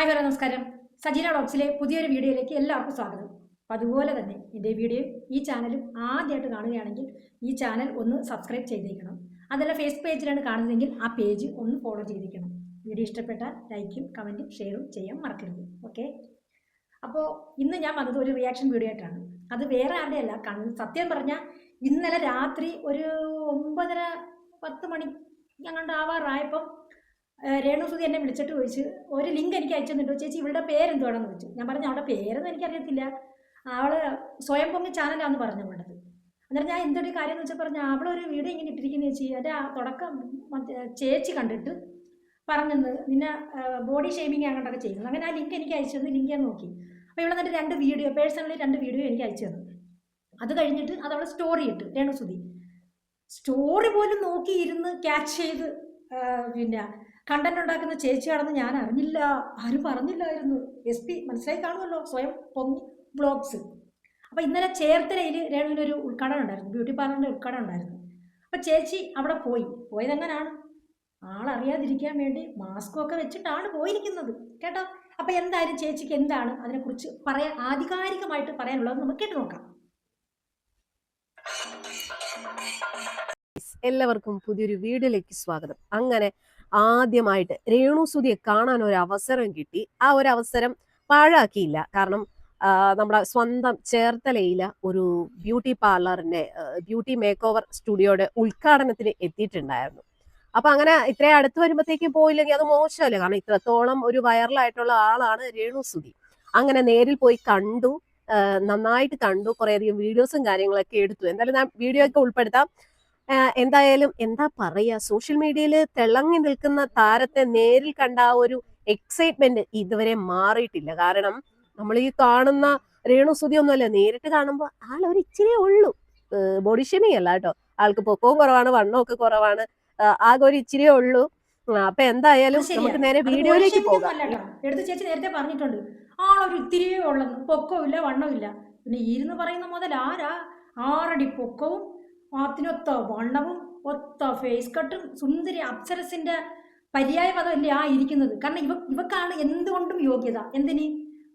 Hi hello നമസ്കാരം. സജീന ഡോക്സിലെ പുതിയൊരു വീഡിയോയിലേക്ക് എല്ലാവർക്കും സ്വാഗതം. അപ്പോൾ അതുപോലെ തന്നെ എന്റെ വീഡിയോ ഈ ചാനലും ആദ്യമായിട്ട് കാണുകയാണെങ്കിൽ ഈ ചാനൽ ഒന്ന് സബ്സ്ക്രൈബ് ചെയ്തേക്കണം. അതല്ല ഫേസ് പേജിലാണ് കാണുന്നതെങ്കിൽ ആ പേജ് ഒന്ന് ഫോളോ ചെയ്തിരിക്കണം വീഡിയോ ഇഷ്ടപ്പെട്ടാൽ ലൈക്കും കമന്റും ഷെയറും ചെയ്യാൻ മറക്കരുത്. ഓക്കെ? അപ്പോൾ ഇന്ന് ഞാൻ വന്നത് ഒരു റിയാക്ഷൻ വീഡിയോ ആയിട്ടാണ്. അത് വേറെ ആരുടെയല്ല കൺ സത്യം പറഞ്ഞാൽ ഇന്നലെ രാത്രി ഒരു ഒമ്പതര പത്ത് മണി ഞങ്ങളുടെ ആവാറായപ്പം രേണുസുതി എന്നെ വിളിച്ചിട്ട് ചോദിച്ചു ഒരു ലിങ്ക് എനിക്ക് അയച്ചു ചേച്ചി ഇവളുടെ പേരെന്തുവാണെന്ന് ചോദിച്ചു. ഞാൻ പറഞ്ഞു അവളുടെ പേരൊന്നും എനിക്കറിയത്തില്ല. അവൾ സ്വയം പൊങ്ങി ചാനലാന്ന് പറഞ്ഞു വേണ്ടത് അന്നേരം ഞാൻ എന്തൊരു കാര്യം എന്ന് വെച്ചാൽ പറഞ്ഞു അവളൊരു വീഡിയോ ഇങ്ങനെ ഇട്ടിരിക്കുന്ന ചേച്ചി. എന്റെ ആ തുടക്കം ചേച്ചി കണ്ടിട്ട് പറഞ്ഞെന്ന് നിന്നെ ബോഡി ഷേമിങ് അങ്ങോട്ടൊക്കെ ചെയ്യുന്നത് അങ്ങനെ ആ ലിങ്ക് എനിക്ക് അയച്ചു തന്നു. ലിങ്ക് ഞാൻ നോക്കി. അപ്പോൾ ഇവിടെ എന്നിട്ട് രണ്ട് വീഡിയോ പേഴ്സണലി രണ്ട് വീഡിയോ എനിക്ക് അയച്ചു തന്നു. അത് കഴിഞ്ഞിട്ട് അത് അവൾ സ്റ്റോറി ഇട്ടു രേണുസുതി. സ്റ്റോറി പോലും നോക്കിയിരുന്ന് ക്യാച്ച് ചെയ്ത് പിന്നെ കണ്ടന്റ് ഉണ്ടാക്കുന്ന ചേച്ചിയാണെന്ന് ഞാൻ അറിഞ്ഞില്ല. ആരും പറഞ്ഞില്ലായിരുന്നു. എസ് പി മനസ്സിലായി കാണുമല്ലോ? സ്വയം പൊങ്ങി ബ്ലോഗ്സ്. അപ്പോൾ ഇന്നലെ ചേർത്തലയിൽ രേണുവിനൊരു ഉദ്ഘാടനം ഉണ്ടായിരുന്നു. ബ്യൂട്ടി പാർലറിന്റെ ഉദ്ഘാടനം ഉണ്ടായിരുന്നു. അപ്പോൾ ചേച്ചി അവിടെ പോയി. പോയതെങ്ങനാണ് ആളറിയാതിരിക്കാൻ വേണ്ടി മാസ്കും ഒക്കെ വെച്ചിട്ടാണ് പോയിരിക്കുന്നത്. കേട്ടോ? അപ്പോൾ എന്തായാലും ചേച്ചിക്ക് എന്താണ് അതിനെക്കുറിച്ച് പറയാൻ ആധികാരികമായിട്ട് പറയാനുള്ളത് നമുക്ക് കേട്ട് നോക്കാം. എല്ലാവർക്കും പുതിയൊരു വീഡിയോയിലേക്ക് സ്വാഗതം. അങ്ങനെ ആദ്യമായിട്ട് രേണു സുതിയെ കാണാൻ ഒരു അവസരം കിട്ടി. ആ ഒരു അവസരം പാഴാക്കിയില്ല. കാരണം നമ്മുടെ സ്വന്തം ചേർത്തലയിലെ ഒരു ബ്യൂട്ടി പാർലറിന്റെ ബ്യൂട്ടി മേക്ക് ഓവർ സ്റ്റുഡിയോയുടെ ഉദ്ഘാടനത്തിന് എത്തിയിട്ടുണ്ടായിരുന്നു. അപ്പൊ അങ്ങനെ ഇത്രയും അടുത്ത് വരുമ്പോഴത്തേക്ക് പോയില്ലെങ്കിൽ അത് മോശമല്ലേ? കാരണം ഇത്രത്തോളം ഒരു വൈറലായിട്ടുള്ള ആളാണ് രേണു സുതി അങ്ങനെ നേരിൽ പോയി കണ്ടു നന്നായിട്ട് കണ്ടു കുറേയധികം വീഡിയോസും കാര്യങ്ങളൊക്കെ എടുത്തു. എന്തായാലും ഞാൻ വീഡിയോ ഒക്കെ ഉൾപ്പെടുത്താം. എന്തായാലും എന്താ പറയുക സോഷ്യൽ മീഡിയയിൽ തിളങ്ങി നിൽക്കുന്ന താരത്തെ നേരിൽ കണ്ട ആ ഒരു എക്സൈറ്റ്മെന്റ് ഇതുവരെ മാറിയിട്ടില്ല. കാരണം നമ്മൾ ഈ കാണുന്ന രേണു സുതി ഒന്നുമല്ല നേരിട്ട് കാണുമ്പോൾ ആൾ ഒരു ഇച്ചിരി ഉള്ളൂ. ബോഡി ഷേമിങ് അല്ല കേട്ടോ. ആൾക്ക് പൊക്കവും കുറവാണ് വണ്ണമൊക്കെ കുറവാണ്. ആകെ ഒരു ഇച്ചിരി ഉള്ളൂ. അപ്പൊ എന്തായാലും നമുക്ക് നേരെ വീഡിയോയിലേക്ക് പോകാം. എടുത്ത് ചേച്ചി നേരത്തെ പറഞ്ഞിട്ടുണ്ട്. ആളൊരു ഇത്തിരിയേ ഉള്ളെന്ന് വണ്ണവും ഇല്ല പിന്നെ ഇരുന്ന് പറയുന്ന മുതൽ ആരാ? ആറടി പൊക്കവും അതിനൊത്ത വണ്ണവും ഒത്ത ഫേസ് കട്ടും സുന്ദരി അപ്സരസിന്റെ പര്യായ പദമല്ലേ ആ ഇരിക്കുന്നത് കാരണം ഇവ ഇവക്കാണ് എന്തുകൊണ്ടും യോഗ്യത. എന്തിന്?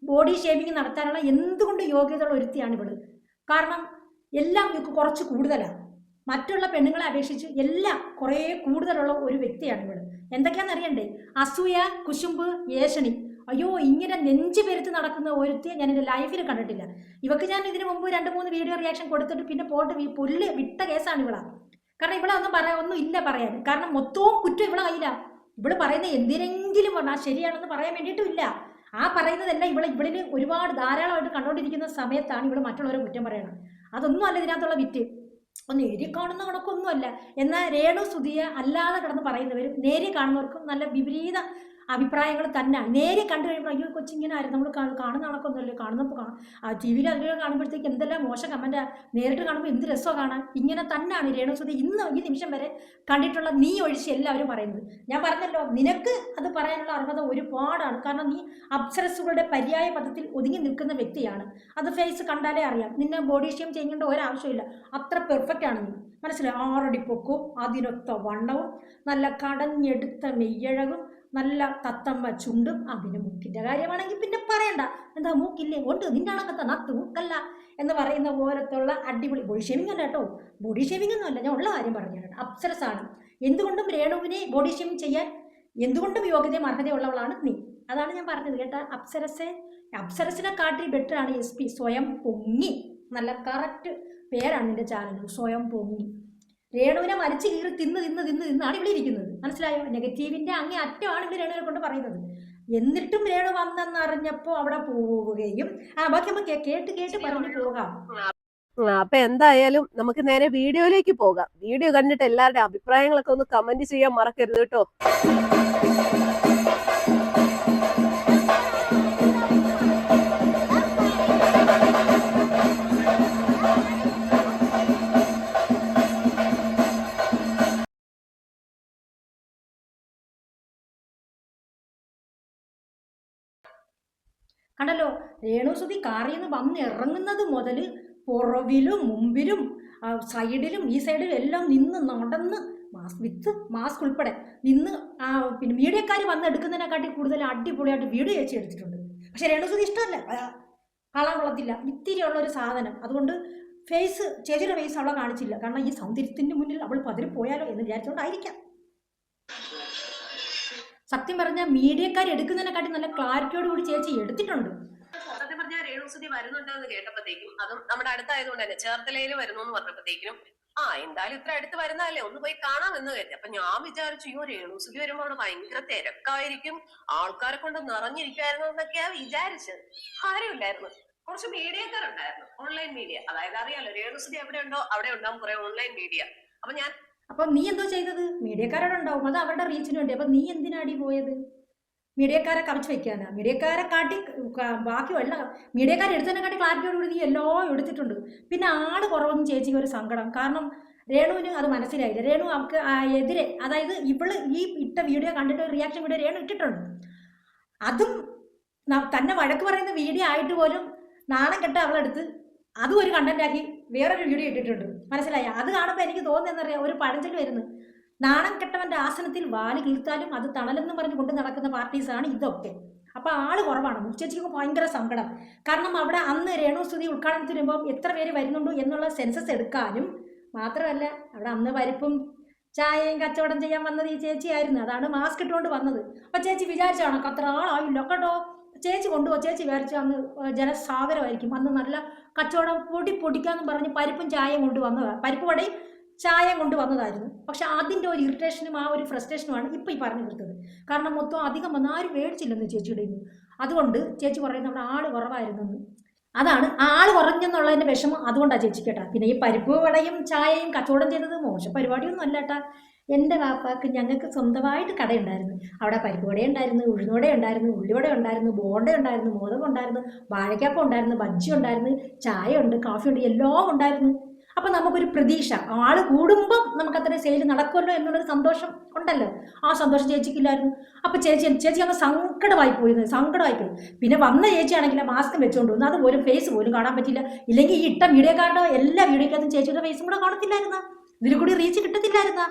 ബോഡി ഷേവിങ് നടത്താനുള്ള എന്തുകൊണ്ടും യോഗ്യതയുള്ള ഒരുത്തിയാണ് ഇവൾ. കാരണം എല്ലാം ഇവക്ക് കുറച്ച് കൂടുതലാണ് മറ്റുള്ള പെണ്ണുങ്ങളെ അപേക്ഷിച്ച് എല്ലാം കുറേ കൂടുതലുള്ള ഒരു വ്യക്തിയാണ് ഇവൾ. എന്തൊക്കെയാണെന്ന് അറിയണ്ടേ? അസൂയ കുശുമ്പ് ഏഷണി അയ്യോ ഇങ്ങനെ നെഞ്ചു പെരുത്ത് നടക്കുന്ന ഒരുത്തിയെ ഞാൻ എന്റെ ലൈഫിൽ കണ്ടിട്ടില്ല. ഇവക്ക് ഞാൻ ഇതിനു മുമ്പ് രണ്ട് മൂന്ന് വീഡിയോ റിയാക്ഷൻ കൊടുത്തിട്ട് പിന്നെ പോട്ട് പുല്ല് വിട്ട കേസാണ് ഇവിടെ കാരണം ഇവിടെ ഒന്നും പറയാൻ ഒന്നും ഇല്ല പറയാൻ. കാരണം മൊത്തവും കുറ്റം ഇവിടെ കയ്യില. ഇവൾ പറയുന്ന എന്തിനെങ്കിലും പറഞ്ഞാൽ ശരിയാണെന്ന് പറയാൻ വേണ്ടിയിട്ടും ഇല്ല. ആ പറയുന്നതെല്ലാം ഇവിടെ ഇവളിൽ ഒരുപാട് ധാരാളമായിട്ട് കണ്ടുകൊണ്ടിരിക്കുന്ന സമയത്താണ് ഇവിടെ മറ്റുള്ളവരെ കുറ്റം പറയണം അതൊന്നും അല്ല ഇതിനകത്തുള്ള വിറ്റ്. ഒന്ന് നേരി കാണുന്ന കണക്കൊന്നുമല്ല. എന്നാൽ രേണു സുതിയ അല്ലാതെ കിടന്ന് പറയുന്നവരും നേരി കാണുന്നവർക്കും നല്ല വിപരീത അഭിപ്രായങ്ങൾ തന്നെ. നേരെ കണ്ടു കഴിയുമ്പോൾ അയ്യോ കൊച്ചിങ്ങനെ ആയിരുന്നു നമ്മൾ കാണുന്ന കണക്കൊന്നുമല്ലേ കാണുന്നപ്പോൾ കാണാം ആ ടി വിയിൽ അതിലൊക്കെ കാണുമ്പോഴത്തേക്ക് എന്തെല്ലാം മോശം കമന്റ് നേരിട്ട് കാണുമ്പോൾ എന്ത് രസമാണ് കാണാൻ? ഇങ്ങനെ തന്നെയാണ് രേണു സുധി ഇന്ന് ഈ നിമിഷം വരെ കണ്ടിട്ടുള്ള നീ ഒഴിച്ച് എല്ലാവരും പറയുന്നത്. ഞാൻ പറഞ്ഞല്ലോ നിനക്ക് അത് പറയാനുള്ള അർഹത ഒരുപാടാണ്. കാരണം നീ അപ്സരസുകളുടെ പര്യായ പദത്തിൽ ഒതുങ്ങി നിൽക്കുന്ന വ്യക്തിയാണ്. അത് ഫേസ് കണ്ടാലേ അറിയാം. നിന്നെ ബോഡി ഷെയിം ചെയ്യേണ്ട ഒരാവശ്യമില്ല. അത്ര പെർഫെക്റ്റ് ആണ് നീ. മനസ്സിലായി? ആറടി പൊക്കും അതിനൊത്ത വണ്ണവും നല്ല കടഞ്ഞെടുത്ത മെയ്യഴകും നല്ല തത്തമ്മ ചുണ്ടും ആ പിന്നെ മൂക്കിന്റെ കാര്യമാണെങ്കിൽ പിന്നെ പറയണ്ട. എന്താ മൂക്കില്ലേ? ഉണ്ട്. നിന്റെ അണക്കത്തെ നത്ത് മൂക്കല്ല എന്ന് പറയുന്ന പോലത്തുള്ള അടിപൊളി ബോഡി ഷേവിംഗ് അല്ല കേട്ടോ. ബോഡി ഷേവിംഗ് ഒന്നും അല്ല. ഞാൻ ഉള്ള കാര്യം പറഞ്ഞു കേട്ടോ അപ്സരസാണ് എന്തുകൊണ്ടും രേണുവിനെ ബോഡി ഷേവിംഗ് ചെയ്യാൻ എന്തുകൊണ്ടും യോഗ്യതയും അർഹതയുള്ളവളാണ് നീ. അതാണ് ഞാൻ പറഞ്ഞത് കേട്ട. അപ്സരസെ അപ്സരസിനെ കാട്ടി ബെറ്റർ ആണ് എസ് പി. സ്വയം പൊങ്ങി. നല്ല കറക്റ്റ് പേരാണ് നിന്റെ ചാനൽ സ്വയം പൊങ്ങി. രേണുവിനെ മരിച്ചു കീറി തിന്ന് തിന്ന് തിന്ന് തിന്നാണ് ഇവിടെ ഇരിക്കുന്നത്. മനസ്സിലായോ? നെഗറ്റീവിന്റെ അങ്ങേ അറ്റമാണ് ഇവിടെ രേണുവിനെ കൊണ്ട് പറയുന്നത്. എന്നിട്ടും രേണു വന്നെന്ന് അറിഞ്ഞപ്പോ അവിടെ പോവുകയും ആ ബാക്കി നമുക്ക് കേട്ട് കേട്ട് പറഞ്ഞു പോകാം. അപ്പൊ എന്തായാലും നമുക്ക് നേരെ വീഡിയോയിലേക്ക് പോകാം. വീഡിയോ കണ്ടിട്ട് എല്ലാവരുടെ അഭിപ്രായങ്ങളൊക്കെ ഒന്ന് കമന്റ് ചെയ്യാൻ മറക്കരുത് കേട്ടോ. കണ്ടല്ലോ? രേണുസുതി കാറിൽ നിന്ന് വന്ന് ഇറങ്ങുന്നത് മുതൽ പുറവിലും മുമ്പിലും സൈഡിലും ഈ സൈഡിലും എല്ലാം നിന്ന് നടന്ന് മാസ്ക് വിത്ത് മാസ്ക് ഉൾപ്പെടെ നിന്ന് പിന്നെ മീഡിയക്കാർ വന്ന് എടുക്കുന്നതിനെക്കാട്ടി കൂടുതൽ അടിപൊളിയായിട്ട് വീഡിയോ ചേച്ചി എടുത്തിട്ടുണ്ട്. പക്ഷെ രേണുസുതി ഇഷ്ടമല്ല. കാണാൻ കൊള്ളത്തില്ല. ഇത്തിരിയുള്ള ഒരു സാധനം. അതുകൊണ്ട് ഫേസ് ചേച്ചിയുടെ ഫേസ് അവളെ കാണിച്ചില്ല. കാരണം ഈ സൗന്ദര്യത്തിന്റെ മുന്നിൽ അവൾ പതിരി പോയാലോ എന്ന് വിചാരിച്ചുകൊണ്ടായിരിക്കാം സത്യം പറഞ്ഞാൽ മീഡിയക്കാർ എടുക്കുന്നതിനെക്കാട്ടി നല്ല ക്ലാരിറ്റിയോട് കൂടി ചേച്ചി എടുത്തിട്ടുണ്ട്. സത്യം പറഞ്ഞാൽ രേണുസുതി വരുന്നുണ്ടെന്ന് കേട്ടപ്പോഴത്തേക്കും അതും നമ്മുടെ അടുത്തായതുകൊണ്ട് തന്നെ ചേർത്തലയിൽ വരുന്നു എന്ന് പറഞ്ഞപ്പോഴത്തേക്കും ആ എന്തായാലും ഇത്ര അടുത്ത് വരുന്നതല്ലേ ഒന്ന് പോയി കാണാമെന്ന് കരുതി. അപ്പൊ ഞാൻ വിചാരിച്ചു അയ്യോ രേണുസുതി വരുമ്പോ അവിടെ ഭയങ്കര തിരക്കായിരിക്കും. ആൾക്കാരെ കൊണ്ട് നിറഞ്ഞിരിക്കായിരുന്നു എന്നൊക്കെയാ വിചാരിച്ചത്. ആരുമില്ലായിരുന്നു. കുറച്ച് മീഡിയക്കാരുണ്ടായിരുന്നു ഓൺലൈൻ മീഡിയ അതായത് അറിയാലോ രേണുസുതി എവിടെ ഉണ്ടോ അവിടെ ഉണ്ടാവും കുറെ ഓൺലൈൻ മീഡിയ അപ്പൊ ഞാൻ അപ്പൊ നീ എന്തോ ചെയ്തത്? മീഡിയക്കാരോട് ഉണ്ടാവും അത് അവരുടെ റീച്ചിന് വേണ്ടി. അപ്പൊ നീ എന്തിനാടി പോയത്? മീഡിയക്കാരെ കവച്ച് വെക്കാനാ? മീഡിയക്കാരെ കാട്ടി ബാക്കി വെള്ള മീഡിയക്കാരെ എടുത്തതിനെ കാട്ടി ക്ലാരിറ്റിയോടുകൂടി നീ എല്ലാം എടുത്തിട്ടുണ്ട്. പിന്നെ ആൾ കുറവൊന്നും ചേച്ചിക്ക് ഒരു സങ്കടം. കാരണം രേണുവിന് അത് മനസ്സിലായില്ല. രേണു അവർക്ക് എതിരെ അതായത് ഇവൾ ഈ ഇട്ട വീഡിയോ കണ്ടിട്ട് റിയാക്ഷൻ വീഡിയോ രേണു ഇട്ടിട്ടുണ്ട്. അതും തന്നെ വഴക്ക് പറയുന്ന വീഡിയോ ആയിട്ട് പോലും നാണം കെട്ട അവളെടുത്ത് അതും ഒരു കണ്ടന്റ് ആക്കി വേറൊരു വീഡിയോ ഇട്ടിട്ടുണ്ട്. മനസ്സിലായ? അത് കാണുമ്പോൾ എനിക്ക് തോന്നുന്നറിയാം ഒരു പഴഞ്ചൽ വരുന്നു. നാണം കെട്ടവന്റെ ആസനത്തിൽ വാൽ കീർത്താലും അത് തണലെന്ന് പറഞ്ഞ് കൊണ്ട് നടക്കുന്ന പാർട്ടീസാണ് ഇതൊക്കെ. അപ്പൊ ആൾ കുറവാണ്. മുച്ചേച്ചിക്ക് ഭയങ്കര സങ്കടം. കാരണം അവിടെ അന്ന് രേണുസ്തുതി ഉദ്ഘാടനത്തിന് വരുമ്പോൾ എത്ര പേര് വരുന്നുണ്ടോ എന്നുള്ള സെൻസസ് എടുക്കാനും മാത്രമല്ല അവിടെ അന്ന് പരിപ്പും ചായയും കച്ചവടം ചെയ്യാൻ വന്നത് ഈ ചേച്ചിയായിരുന്നു. അതാണ് മാസ്ക് ഇട്ടുകൊണ്ട് വന്നത്. അപ്പൊ ചേച്ചി വിചാരിച്ചാണോ അത്ര ആളായില്ല കേട്ടോ ചേച്ചി കൊണ്ടുപോ ചേച്ചി വിചാരിച്ചു അന്ന് ജനസാഗരമായിരിക്കും അന്ന് നല്ല കച്ചവടം പൊടി പൊടിക്കാന്ന് പറഞ്ഞ് പരിപ്പും ചായയും കൊണ്ട് വന്നതാണ് പരിപ്പ് വടയും ചായയും കൊണ്ട് വന്നതായിരുന്നു. പക്ഷെ അതിന്റെ ഒരു ഇറിറ്റേഷനും ആ ഒരു ഫ്രസ്ട്രേഷനുമാണ് ഇപ്പം ഈ പറഞ്ഞു തീർത്തത്. കാരണം മൊത്തം അധികം വന്ന് ആരും മേടിച്ചില്ലെന്ന് ചേച്ചിയുടെ ഇന്ന് അതുകൊണ്ട് ചേച്ചി പറയുന്നത് നമ്മുടെ ആൾ കുറവായിരുന്നെന്ന് അതാണ് ആൾ കുറഞ്ഞെന്നുള്ളതിന്റെ വിഷമം അതുകൊണ്ടാണ് ചേച്ചി കേട്ടാ. പിന്നെ ഈ പരിപ്പ് വടയും ചായയും കച്ചവടം ചെയ്തത് മോശം പരിപാടിയൊന്നും അല്ല കേട്ടാ. എന്റെ വാപ്പാക്ക് ഞങ്ങൾക്ക് സ്വന്തമായിട്ട് കടയുണ്ടായിരുന്നു. അവിടെ പരിപ്പുവട ഉണ്ടായിരുന്നു ഉഴുന്നോട ഉണ്ടായിരുന്നു ഉള്ളിവട ഉണ്ടായിരുന്നു ബോണ്ട ഉണ്ടായിരുന്നു മോദകം ഉണ്ടായിരുന്നു വാഴക്കാപ്പം ഉണ്ടായിരുന്നു ബജ്ജി ഉണ്ടായിരുന്നു ചായ ഉണ്ട് കാഫി ഉണ്ട് എല്ലാം ഉണ്ടായിരുന്നു. അപ്പം നമുക്കൊരു പ്രതീക്ഷ ആൾ കൂടുമ്പം നമുക്ക് അത്രയും സെയിൽ നടക്കുമല്ലോ എന്നുള്ളൊരു സന്തോഷം ഉണ്ടല്ലോ. ആ സന്തോഷം ചേച്ചിക്കില്ലായിരുന്നു. അപ്പം ചേച്ചി ചേച്ചി അങ്ങ് സങ്കടമായി പോയി സങ്കടമായി പോയി. പിന്നെ വന്ന ചേച്ചിയാണെങ്കിൽ മാസ്ക് വെച്ചുകൊണ്ട് വന്നു അത് അതുപോലും ഫേസ് പോലും കാണാൻ പറ്റില്ല ഇല്ലെങ്കിൽ ഈ ഇട്ട വീഡിയോ വീഡിയോക്കാരുടെ എല്ലാ വീഡിയോക്കകത്തും ചേച്ചിയുടെ ഫേസും കൂടെ കാണത്തില്ലായിരുന്ന? ഇതിൽ കൂടി റീച്ച് കിട്ടത്തില്ലായിരുന്ന?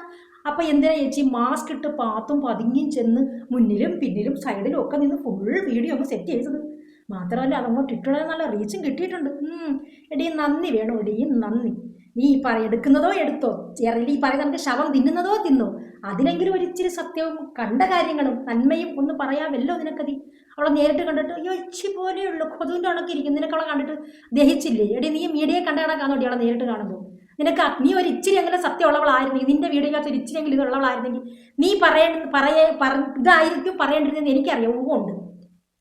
അപ്പൊ എന്തിനാ ചേച്ചി? മാസ്ക് ഇട്ട് പാത്തും പതുങ്ങിയും ചെന്ന് മുന്നിലും പിന്നിലും സൈഡിലും ഒക്കെ നിന്ന് ഫുൾ വീഡിയോ ഒന്ന് സെറ്റ് ചെയ്തത്. മാത്രമല്ല അതങ്ങോട്ട് ഇട്ടുള്ള നല്ല റീച്ചും കിട്ടിയിട്ടുണ്ട്. എടീ നന്ദി വേണോ? എടീ നന്ദി. നീ ഈ പറ എടുക്കുന്നതോ എടുത്തോ? ചെറിയ ഈ പറയുന്ന നമുക്ക് ശവം തിന്നുന്നതോ തിന്നോ? അതിനെങ്കിലും ഒരു ഇച്ചിരി സത്യവും കണ്ട കാര്യങ്ങളും നന്മയും ഒന്ന് പറയാമല്ലോ നിനക്കതി. അവളെ നേരിട്ട് കണ്ടിട്ട് അയ്യോ ഇച്ചി പോലെയുള്ളൂ കൊതുവിന്റെ ഉണക്കിരിക്കും നിനക്കവളെ കണ്ടിട്ട് ദഹിച്ചില്ലേ? എടി നീ മീഡിയയെ കണ്ട കണക്കാന്നോടി അവളെ നേരിട്ട് കാണുമ്പോൾ നിനക്ക് നീ ഒരു ഇച്ചിരി അങ്ങനെ സത്യമുള്ളവളായിരുന്നെങ്കിൽ നിന്റെ വീടിനകത്ത് ഒരു ഇച്ചിരിയെങ്കിലും ഇതുള്ളവളായിരുന്നെങ്കിൽ നീ പറയ പറയ പറ ഇതായിരിക്കും പറയേണ്ടിരുന്നത് എനിക്കറിയാം. ഊഹമുണ്ട്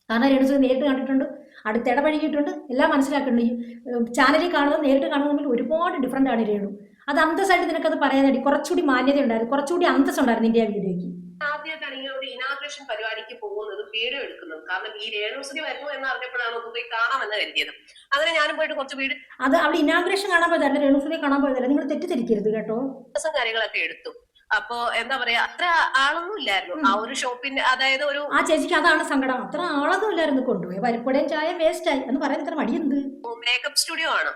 കാരണം രേണുസുഖ നേരിട്ട് കണ്ടിട്ടുണ്ട്. അടുത്ത് ഇടപഴകിയിട്ടുണ്ട്. എല്ലാം മനസ്സിലാക്കുന്നുണ്ട്. ചാനലിൽ കാണുന്നത് നേരിട്ട് കാണുന്നത് തമ്മിൽ ഒരുപാട് ഡിഫറന്റ് ആണ് രേണു. അത് അന്തസ്സായിട്ട് നിനക്കത് പറയാനായിട്ട് കുറച്ചുകൂടി മാന്യത ഉണ്ടായിരുന്നു കുറച്ചുകൂടി അന്തസ്സുണ്ടായിരുന്നു നിന്റെ ആ വീഡിയോയ്ക്ക്. ആദ്യമായിട്ടാണ് ഇങ്ങനെ ഒരു ഇനാഗ്രേഷൻ പരിപാടിക്ക് പോകുന്നത് വീഡിയോ എടുക്കുന്നത്. കാരണം ഈ രേണുസുതി വരുന്നു എന്ന് അറിഞ്ഞപ്പോഴാണ് ഒന്ന് പോയി കാണാമെന്ന് കരുതിയത്. അങ്ങനെ ഞാനും പോയിട്ട് കുറച്ച് വീട് അത് അവിടെ ഇനാഗ്രേഷൻ കാണാൻ പോയതല്ല? രേണുസുഖയെ കാണാൻ പോയതല്ല? നിങ്ങൾ തെറ്റിദ്ധരിക്കരുത് കേട്ടോ. ദിവസം കാര്യങ്ങളൊക്കെ എടുത്തു. അപ്പോ എന്താ പറയാ അത്ര ആളൊന്നും ഇല്ലായിരുന്നു. ആ ഒരു ഷോപ്പിന്റെ അതായത് ഒരു ആ ചേച്ചിക്ക് അതാണ് സങ്കടം. അത്ര ആളൊന്നും ഇല്ലായിരുന്നു കൊണ്ടുപോയി. പരിപ്പടയും ചായ വേസ്റ്റ് ആയി. എന്ന് പറയാൻ ഇത്ര മടിയുണ്ട് മേക്കപ്പ് സ്റ്റുഡിയോ ആണ്.